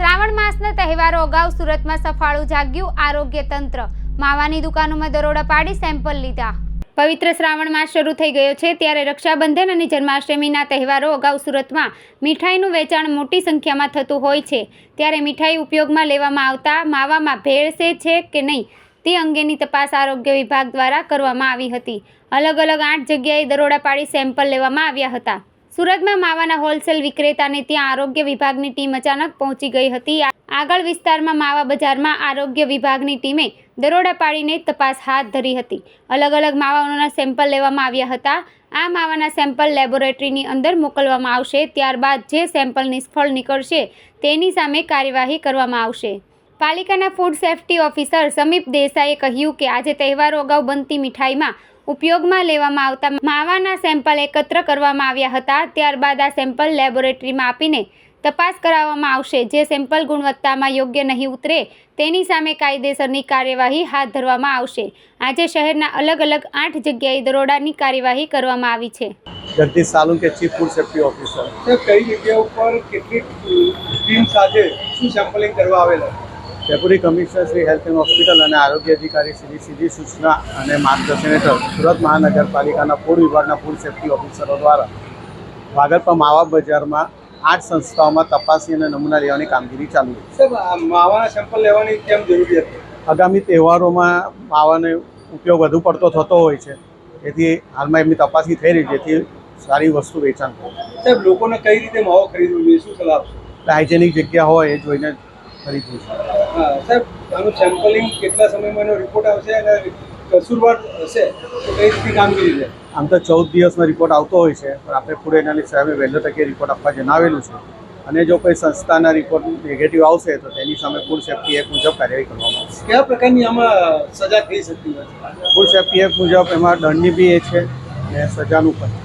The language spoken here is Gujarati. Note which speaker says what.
Speaker 1: શ્રાવણ માસના તહેવારો અગાઉ સુરતમાં સફાળું જાગ્યું આરોગ્ય તંત્ર. માવાની દુકાનોમાં દરોડા પાડી સેમ્પલ લીધા. પવિત્ર શ્રાવણ માસ શરૂ થઈ ગયો છે ત્યારે રક્ષાબંધન અને જન્માષ્ટમીના તહેવારો અગાઉ સુરતમાં મીઠાઈનું વેચાણ મોટી સંખ્યામાં થતું હોય છે. ત્યારે મીઠાઈ ઉપયોગમાં લેવામાં આવતા માવામાં ભેળસે છે કે નહીં તે અંગેની તપાસ આરોગ્ય વિભાગ દ્વારા કરવામાં આવી હતી. અલગ અલગ આઠ જગ્યાએ દરોડા પાડી સેમ્પલ લેવામાં આવ્યા હતા. સુરતમાં માવાના હોલસેલ વિક્રેતાને ત્યાં આરોગ્ય વિભાગની ટીમ અચાનક પહોંચી ગઈ હતી. આગળ વિસ્તારમાં માવા બજારમાં આરોગ્ય વિભાગની ટીમે દરોડા પાડીને તપાસ હાથ ધરી હતી. અલગ અલગ માવાઓના સેમ્પલ લેવામાં આવ્યા હતા. આ માવાના સેમ્પલ લેબોરેટરીની અંદર મોકલવામાં આવશે, ત્યારબાદ જે સેમ્પલ નિષ્ફળ નીકળશે તેની સામે કાર્યવાહી કરવામાં આવશે. પાલિકાના ફૂડ સેફ્ટી ઓફિસર સમીપ દેસાઈએ કહ્યું કે આજે તહેવારો અગાઉ બનતી મીઠાઈમાં ઉપયોગમાં લેવામાં આવતા માવાના સેમ્પલ એકત્ર કરવામાં આવ્યા હતા. ત્યારબાદ આ સેમ્પલ લેબોરેટરીમાં આપીને તપાસ કરાવવામાં આવશે. જે સેમ્પલ ગુણવત્તામાં યોગ્ય નહીં ઉતરે તેની સામે કાયદેસરની કાર્યવાહી હાથ ધરવામાં આવશે. આજે શહેરના અલગ અલગ આઠ જગ્યાએ દરોડાની કાર્યવાહી કરવામાં આવી છે.
Speaker 2: Jagdish Salunke chief food safety officer?
Speaker 3: કઈ જગ્યા ઉપર કેટલી ટીમ સાથે શું સેમ્પલિંગ કરવા આવેલા
Speaker 2: deputy commissioner Shri health and hospital અને આરોગ્ય અધિકારી શ્રી સીધી સૂચના અને માર્ગદર્શન હેઠળ સુરત મહાનગરપાલિકાના ફૂડ વિભાગના ફૂડ સેફ્ટી ઓફિસરો દ્વારા ભાગલપા માવા બજારમાં આઠ સંસ્થાઓમાં તપાસી અને નમૂના લેવાની કામગીરી ચાલુ છે
Speaker 3: માવાના સેમ્પલ લેવાની કેમ જરૂરી છે?
Speaker 2: આગામી તહેવારોમાં માવાનો ઉપયોગ વધુ પડતો થતો હોય છે. તેથી હાલમાં એમની તપાસી થઈ રહી છે જેથી સારી વસ્તુ વેચાણ થાય.
Speaker 3: સાહેબ લોકોને કઈ રીતે માવો ખરીદવો જોઈએ? શું સલાહ
Speaker 2: હાઇજેનિક જગ્યા હોય એ જોઈને ખરીદવું છે.
Speaker 3: સાહેબ આનું સેમ્પલિંગ કેટલા સમયમાં એનો રિપોર્ટ આવશે અને કસૂરવાર હશે તો કઈ રીતે કામગીરી છે?
Speaker 2: આમ તો ચૌદ દિવસનો રિપોર્ટ આવતો હોય છે પણ આપણે ફૂડ એનાલિસ્ટ સાહેબે વહેલો તકે રિપોર્ટ આપવા જણાવેલું છે. અને જો કોઈ સંસ્થાના રિપોર્ટ નેગેટિવ આવશે તો તેની સામે ફૂડ સેફ્ટી એક્ટ મુજબ કાર્યવાહી કરવામાં આવશે.
Speaker 3: કયા પ્રકારની આમાં સજા થઈ શકતી હોય
Speaker 2: ફૂડ સેફ્ટી એક્ટ મુજબ એમાં દંડની બી એ છે અને સજાનું પણ.